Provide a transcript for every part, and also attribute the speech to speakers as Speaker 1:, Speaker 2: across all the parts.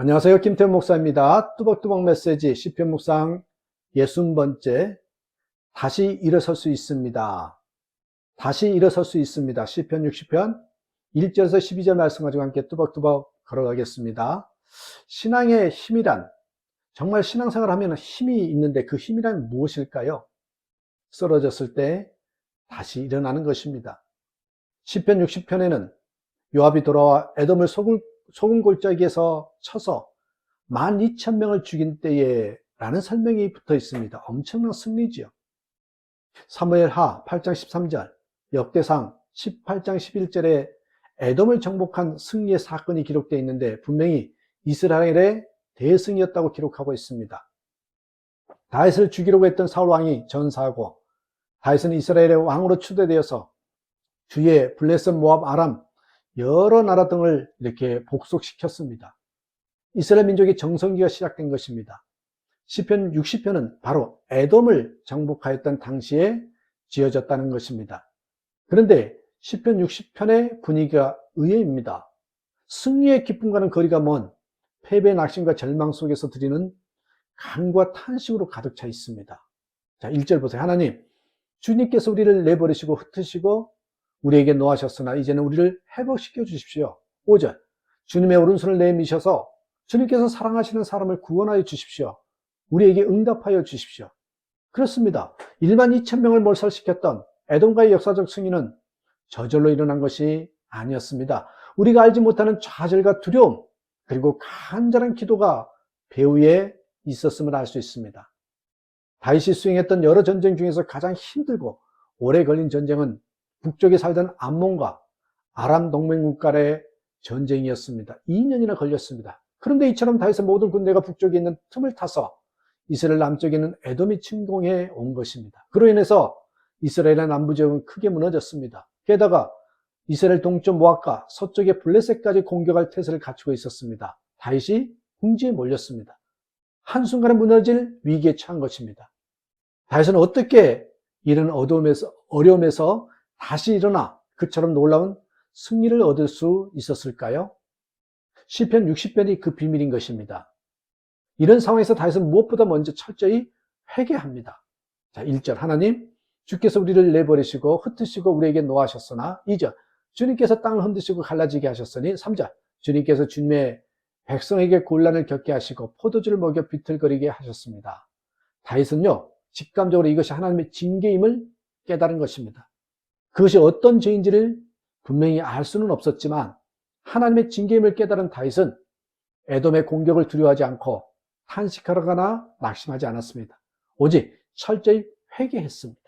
Speaker 1: 안녕하세요. 김태훈 목사입니다. 뚜벅뚜벅 메시지 10편 묵상 60번째 다시 일어설 수 있습니다. 다시 일어설 수 있습니다. 10편 60편 1절에서 12절 말씀 가지고 함께 뚜벅뚜벅 걸어가겠습니다. 신앙의 힘이란 정말 신앙생활 하면 힘이 있는데 그 힘이란 무엇일까요? 쓰러졌을 때 다시 일어나는 것입니다. 10편 60편에는 요압이 돌아와 에돔을 속을 소금 골짜기에서 쳐서 12,000명을 죽인 때에 라는 설명이 붙어 있습니다. 엄청난 승리지요. 사무엘 하 8장 13절, 역대상 18장 11절에 에돔을 정복한 승리의 사건이 기록되어 있는데 분명히 이스라엘의 대승이었다고 기록하고 있습니다. 다윗을 죽이려고 했던 사울 왕이 전사하고 다윗은 이스라엘의 왕으로 추대되어서 주의 블레셋 모압 아람 여러 나라 등을 이렇게 복속시켰습니다. 이스라엘 민족의 정성기가 시작된 것입니다. 시편 60편은 바로 에돔을 정복하였던 당시에 지어졌다는 것입니다. 그런데 시편 60편의 분위기가 의외입니다. 승리의 기쁨과는 거리가 먼 패배의 낙심과 절망 속에서 드리는 간과 탄식으로 가득 차 있습니다. 자, 1절 보세요. 하나님, 주님께서 우리를 내버리시고 흩으시고 우리에게 노하셨으나 이제는 우리를 회복시켜 주십시오. 5절 주님의 오른손을 내미셔서 주님께서 사랑하시는 사람을 구원하여 주십시오. 우리에게 응답하여 주십시오. 그렇습니다. 1만 2천 명을 몰살시켰던 에돔과의 역사적 승리는 저절로 일어난 것이 아니었습니다. 우리가 알지 못하는 좌절과 두려움 그리고 간절한 기도가 배후에 있었음을 알 수 있습니다. 다윗이 수행했던 여러 전쟁 중에서 가장 힘들고 오래 걸린 전쟁은 북쪽에 살던 암몬과 아람 동맹국 간의 전쟁이었습니다. 2년이나 걸렸습니다. 그런데 이처럼 다윗의 모든 군대가 북쪽에 있는 틈을 타서 이스라엘 남쪽에 있는 에돔이 침공해 온 것입니다. 그로 인해서 이스라엘의 남부 지역은 크게 무너졌습니다. 게다가 이스라엘 동쪽 모압과 서쪽의 블레셋까지 공격할 태세를 갖추고 있었습니다. 다윗이 궁지에 몰렸습니다. 한순간에 무너질 위기에 처한 것입니다. 다윗은 어떻게 이런 어려움에서, 어려움에서 다시 일어나 그처럼 놀라운 승리를 얻을 수 있었을까요? 시편 60편이 그 비밀인 것입니다. 이런 상황에서 다윗은 무엇보다 먼저 철저히 회개합니다. 자, 1절 하나님 주께서 우리를 내버리시고 흩으시고 우리에게 노하셨으나 2절 주님께서 땅을 흔드시고 갈라지게 하셨으니 3절 주님께서 주님의 백성에게 곤란을 겪게 하시고 포도주를 먹여 비틀거리게 하셨습니다. 다윗은요 직감적으로 이것이 하나님의 징계임을 깨달은 것입니다. 그것이 어떤 죄인지를 분명히 알 수는 없었지만 하나님의 징계임을 깨달은 다윗은 에돔의 공격을 두려워하지 않고 탄식하거나 낙심하지 않았습니다. 오직 철저히 회개했습니다.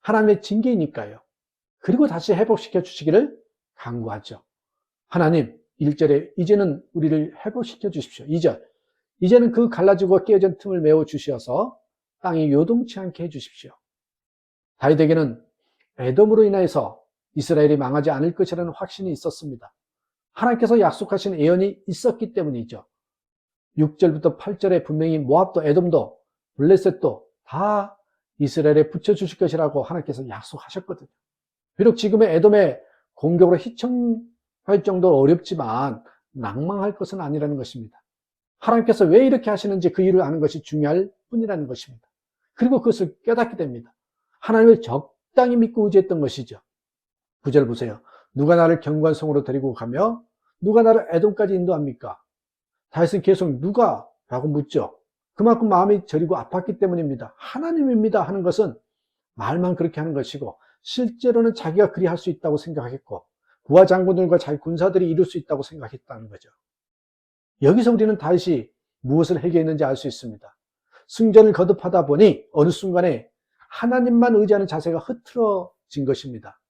Speaker 1: 하나님의 징계이니까요. 그리고 다시 회복시켜 주시기를 강구하죠. 하나님, 1절에 이제는 우리를 회복시켜 주십시오. 2절, 이제는 그 갈라지고 깨어진 틈을 메워 주셔서 땅이 요동치 않게 해 주십시오. 다윗에게는 에돔으로 인하여서 이스라엘이 망하지 않을 것이라는 확신이 있었습니다. 하나님께서 약속하신 예언이 있었기 때문이죠. 6절부터 8절에 분명히 모압도 에돔도 블레셋도 다 이스라엘에 붙여주실 것이라고 하나님께서 약속하셨거든요. 비록 지금의 에돔의 공격으로 희청할 정도로 어렵지만 낭망할 것은 아니라는 것입니다. 하나님께서 왜 이렇게 하시는지 그 이유를 아는 것이 중요할 뿐이라는 것입니다. 그리고 그것을 깨닫게 됩니다. 하나님을 적 당히 믿고 의지했던 것이죠. 구절 보세요. 누가 나를 경관성으로 데리고 가며 누가 나를 에돔까지 인도합니까? 다윗은 계속 누가? 라고 묻죠. 그만큼 마음이 저리고 아팠기 때문입니다. 하나님입니다 하는 것은 말만 그렇게 하는 것이고 실제로는 자기가 그리 할 수 있다고 생각했고 부하 장군들과 자기 군사들이 이룰 수 있다고 생각했다는 거죠. 여기서 우리는 다윗이 무엇을 해결했는지 알 수 있습니다. 승전을 거듭하다 보니 어느 순간에 하나님만 의지하는 자세가 흐트러진 것입니다.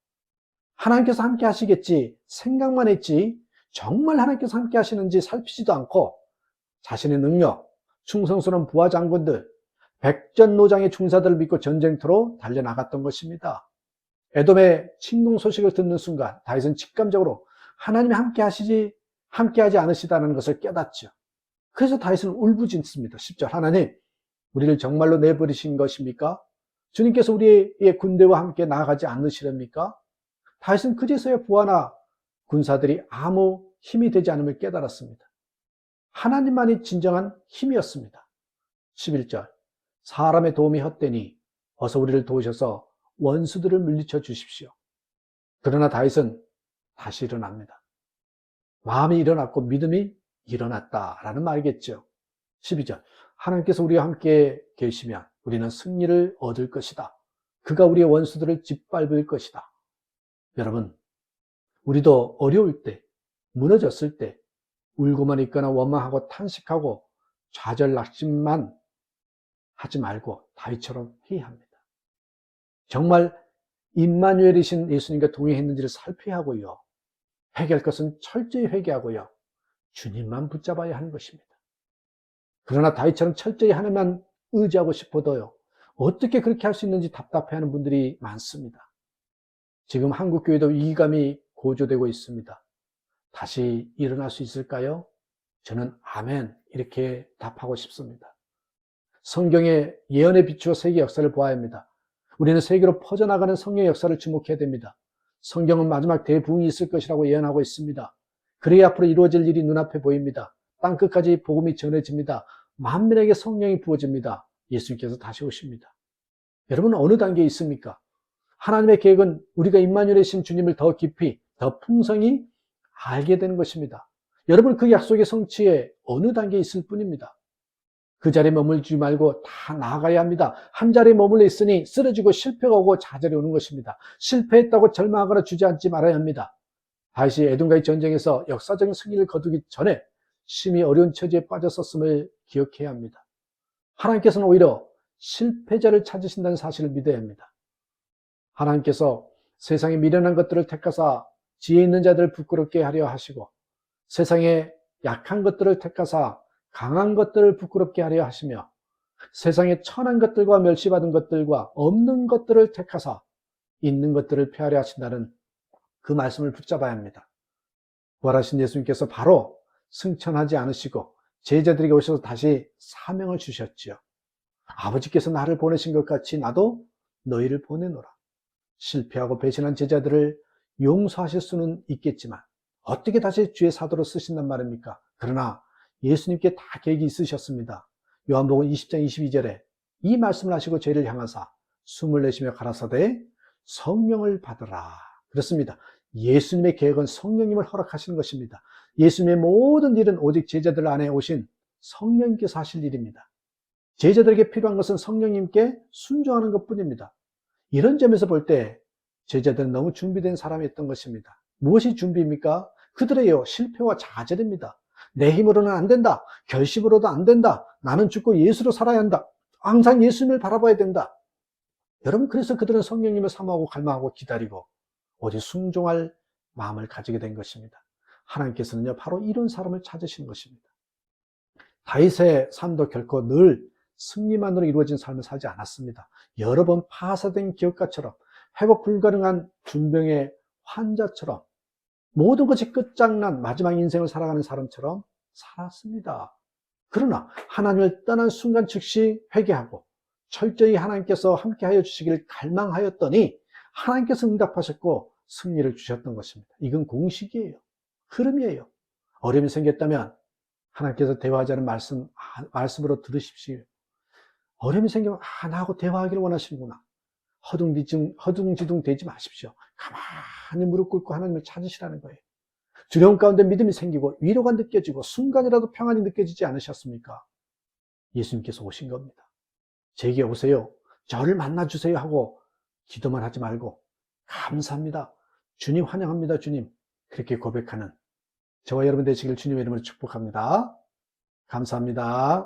Speaker 1: 하나님께서 함께 하시겠지 생각만 했지 정말 하나님께서 함께 하시는지 살피지도 않고 자신의 능력, 충성스러운 부하 장군들, 백전노장의 중사들을 믿고 전쟁터로 달려나갔던 것입니다. 에돔의 침공 소식을 듣는 순간 다윗은 직감적으로 하나님이 함께 하시지 함께 하지 않으시다는 것을 깨닫죠. 그래서 다윗은 울부짖습니다. 10절 하나님 우리를 정말로 내버리신 것입니까? 주님께서 우리의 군대와 함께 나아가지 않으시렵니까? 다윗은 그제서야 부하나 군사들이 아무 힘이 되지 않음을 깨달았습니다. 하나님만이 진정한 힘이었습니다. 11절. 사람의 도움이 헛되니 어서 우리를 도우셔서 원수들을 물리쳐 주십시오. 그러나 다윗은 다시 일어납니다. 마음이 일어났고 믿음이 일어났다라는 말이겠죠. 12절. 하나님께서 우리와 함께 계시면 우리는 승리를 얻을 것이다. 그가 우리의 원수들을 짓밟을 것이다. 여러분, 우리도 어려울 때, 무너졌을 때, 울고만 있거나 원망하고 탄식하고 좌절 낙심만 하지 말고 다윗처럼 해야 합니다. 정말 임마누엘이신 예수님과 동행했는지를 살펴야 하고요. 회개할 것은 철저히 회개하고요. 주님만 붙잡아야 하는 것입니다. 그러나 다윗처럼 철저히 하나님만 의지하고 싶어도요. 어떻게 그렇게 할 수 있는지 답답해하는 분들이 많습니다. 지금 한국 교회도 위기감이 고조되고 있습니다. 다시 일어날 수 있을까요? 저는 아멘 이렇게 답하고 싶습니다. 성경의 예언에 비추어 세계 역사를 보아야 합니다. 우리는 세계로 퍼져나가는 성령의 역사를 주목해야 됩니다. 성경은 마지막 대부흥이 있을 것이라고 예언하고 있습니다. 그래야 앞으로 이루어질 일이 눈앞에 보입니다. 땅끝까지 복음이 전해집니다. 만민에게 성령이 부어집니다. 예수님께서 다시 오십니다. 여러분 어느 단계에 있습니까? 하나님의 계획은 우리가 임마누엘이신 주님을 더 깊이, 더 풍성히 알게 되는 것입니다. 여러분 그 약속의 성취에 어느 단계에 있을 뿐입니다. 그 자리에 머물지 말고 다 나아가야 합니다. 한 자리에 머물러 있으니 쓰러지고 실패가 오고 좌절이 오는 것입니다. 실패했다고 절망하거나 주저앉지 말아야 합니다. 다시 에돔과의 전쟁에서 역사적인 승리를 거두기 전에 심히 어려운 처지에 빠졌었음을 기억해야 합니다. 하나님께서는 오히려 실패자를 찾으신다는 사실을 믿어야 합니다. 하나님께서 세상에 미련한 것들을 택하사 지혜 있는 자들을 부끄럽게 하려 하시고 세상에 약한 것들을 택하사 강한 것들을 부끄럽게 하려 하시며 세상에 천한 것들과 멸시받은 것들과 없는 것들을 택하사 있는 것들을 폐하려 하신다는 그 말씀을 붙잡아야 합니다. 부활하신 예수님께서 바로 승천하지 않으시고 제자들에게 오셔서 다시 사명을 주셨지요. 아버지께서 나를 보내신 것 같이 나도 너희를 보내노라. 실패하고 배신한 제자들을 용서하실 수는 있겠지만 어떻게 다시 주의 사도로 쓰신단 말입니까? 그러나 예수님께 다 계획이 있으셨습니다. 요한복음 20장 22절에 이 말씀을 하시고 죄를 향하사 숨을 내쉬며 가라사대 성령을 받으라. 그렇습니다. 예수님의 계획은 성령님을 허락하시는 것입니다. 예수님의 모든 일은 오직 제자들 안에 오신 성령님께서 하실 일입니다. 제자들에게 필요한 것은 성령님께 순종하는 것 뿐입니다. 이런 점에서 볼 때 제자들은 너무 준비된 사람이었던 것입니다. 무엇이 준비입니까? 그들의요, 실패와 좌절입니다. 내 힘으로는 안 된다. 결심으로도 안 된다. 나는 죽고 예수로 살아야 한다. 항상 예수님을 바라봐야 된다. 여러분, 그래서 그들은 성령님을 사모하고 갈망하고 기다리고 오직 순종할 마음을 가지게 된 것입니다. 하나님께서는요, 바로 이런 사람을 찾으시는 것입니다. 다윗의 삶도 결코 늘 승리만으로 이루어진 삶을 살지 않았습니다. 여러 번 파사된 기억가처럼 회복 불가능한 준병의 환자처럼 모든 것이 끝장난 마지막 인생을 살아가는 사람처럼 살았습니다. 그러나 하나님을 떠난 순간 즉시 회개하고 철저히 하나님께서 함께하여 주시기를 갈망하였더니 하나님께서 응답하셨고 승리를 주셨던 것입니다. 이건 공식이에요. 흐름이에요. 어려움이 생겼다면 하나님께서 대화하자는 말씀, 말씀으로 들으십시오. 어려움이 생기면, 아, 나하고 대화하기를 원하시는구나. 허둥지둥, 허둥지둥 되지 마십시오. 가만히 무릎 꿇고 하나님을 찾으시라는 거예요. 두려움 가운데 믿음이 생기고 위로가 느껴지고 순간이라도 평안이 느껴지지 않으셨습니까? 예수님께서 오신 겁니다. 제게 오세요. 저를 만나주세요 하고 기도만 하지 말고 감사합니다. 주님 환영합니다. 주님. 그렇게 고백하는 저와 여러분 되시길 주님의 이름으로 축복합니다. 감사합니다.